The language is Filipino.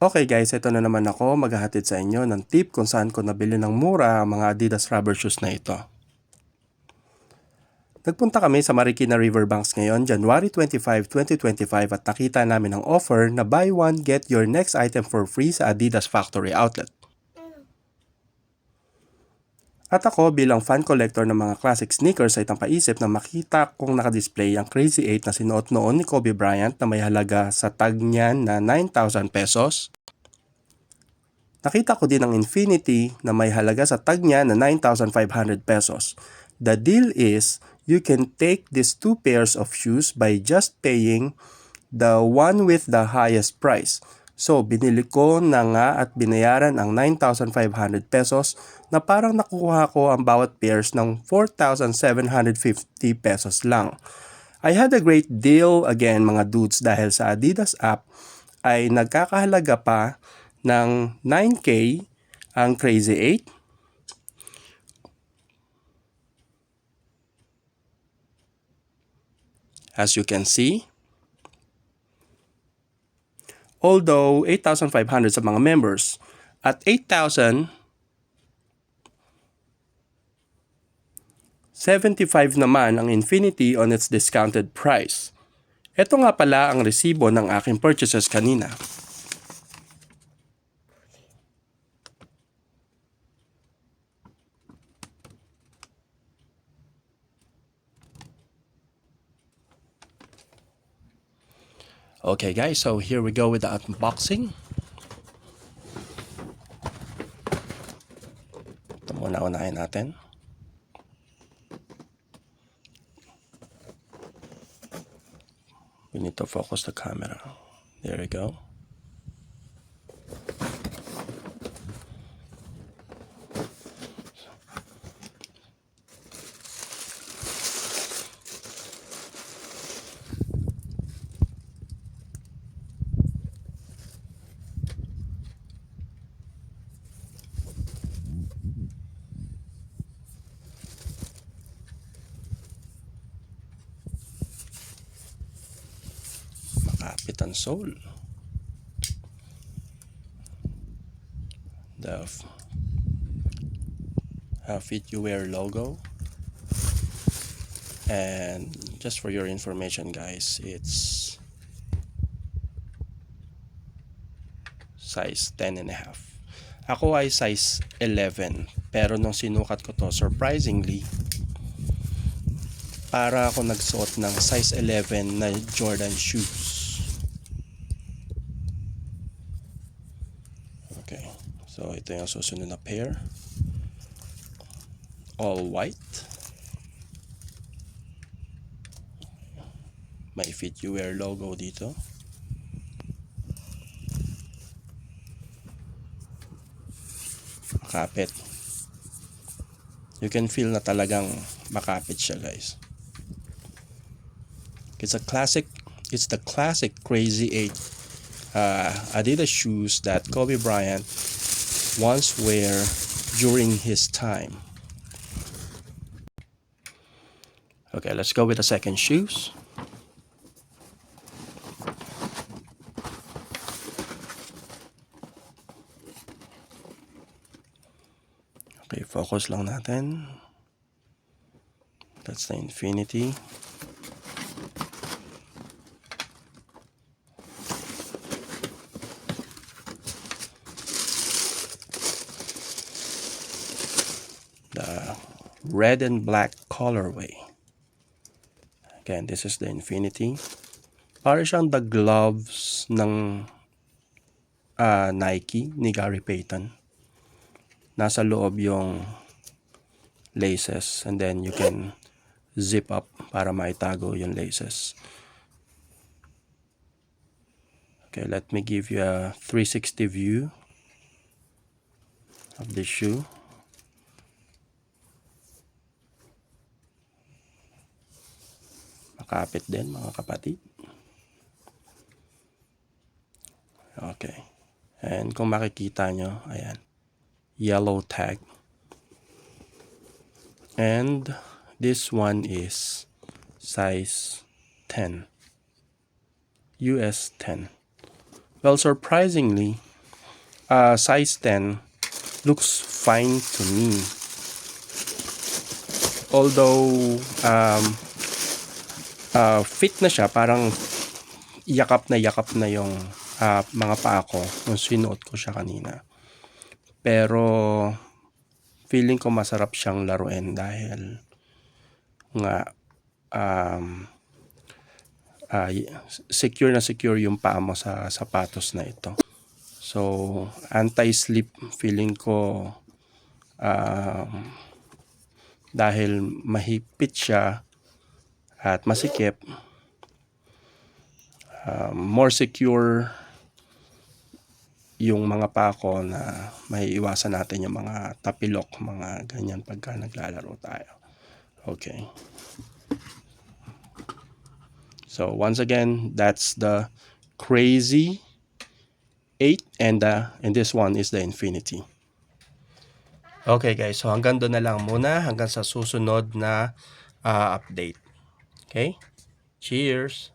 Okay guys, ito na naman ako maghahatid sa inyo ng tip kung saan ko nabili ng mura ang mga Adidas rubber shoes na ito. Nagpunta kami sa Marikina Riverbanks ngayon, January 25, 2025 at nakita namin ang offer na buy one get your next item for free sa Adidas Factory Outlet. At ako bilang fan collector ng mga classic sneakers ay tampaisip na makita kong nakadisplay ang Crazy 8 na sinuot noon ni Kobe Bryant na may halaga sa tag niyan na 9,000 pesos. Nakita ko din ang Infinity na may halaga sa tag niya na 9,500 pesos. The deal is, you can take these two pairs of shoes by just paying the one with the highest price. So, binili ko na nga at binayaran ang 9,500 pesos na parang nakuha ko ang bawat pairs ng 4,750 pesos lang. I had a great deal again mga dudes dahil sa Adidas app ay nagkakahalaga pa ng 9K ang Crazy 8 as you can see. Although 8,500 sa mga members at 8,000 75 naman ang Infinity on its discounted price. Ito nga pala ang resibo ng aking purchases kanina. Okay guys, so here we go with the unboxing. Ito muna unahin natin. We need to focus the camera. There we go. Makapit ang sole. The Fit You Wear logo. And just for your information guys, it's size 10 and a half. Ako ay size 11, pero nung sinukat ko to, surprisingly, para ako nagsuot ng size 11 na Jordan shoes. Okay. So, ito yung susunod na pair. All white. May Fit You Wear logo dito. Makapit. You can feel na talagang makapit siya guys. It's a classic. It's the classic Crazy 8 uh, Adidas shoes that Kobe Bryant once wear during his time. Okay, let's go with the second shoes. Okay, focus lang natin. That's the Infinity. The red and black colorway. Again, this is the Infinity. Para siyang the gloves ng ah, Nike ni Gary Payton. Nasa loob yung laces and then you can zip up para maitago yung laces. Okay, let me give you a 360 view of the shoe. Makapit din mga kapatid. Okay. And kung makikita nyo, ayan. Yellow tag. And this one is size 10. US 10. Well, surprisingly, uh, size 10 looks fine to me. Although um, uh, fit na siya, parang yakap na yakap na yung uh, mga paa ko nung sinuot ko siya kanina. Pero feeling ko masarap siyang laruin dahil nga um, uh, secure na secure yung paa mo sa sapatos na ito. So, anti-slip feeling ko um, dahil mahipit siya at masikip um, more secure yung mga pako na may iwasan natin yung mga tapilok, mga ganyan pagka naglalaro tayo. Okay. So once again, that's the crazy 8 and the and this one is the infinity. Okay guys, so hanggang doon na lang muna hanggang sa susunod na uh, update. Okay? Cheers.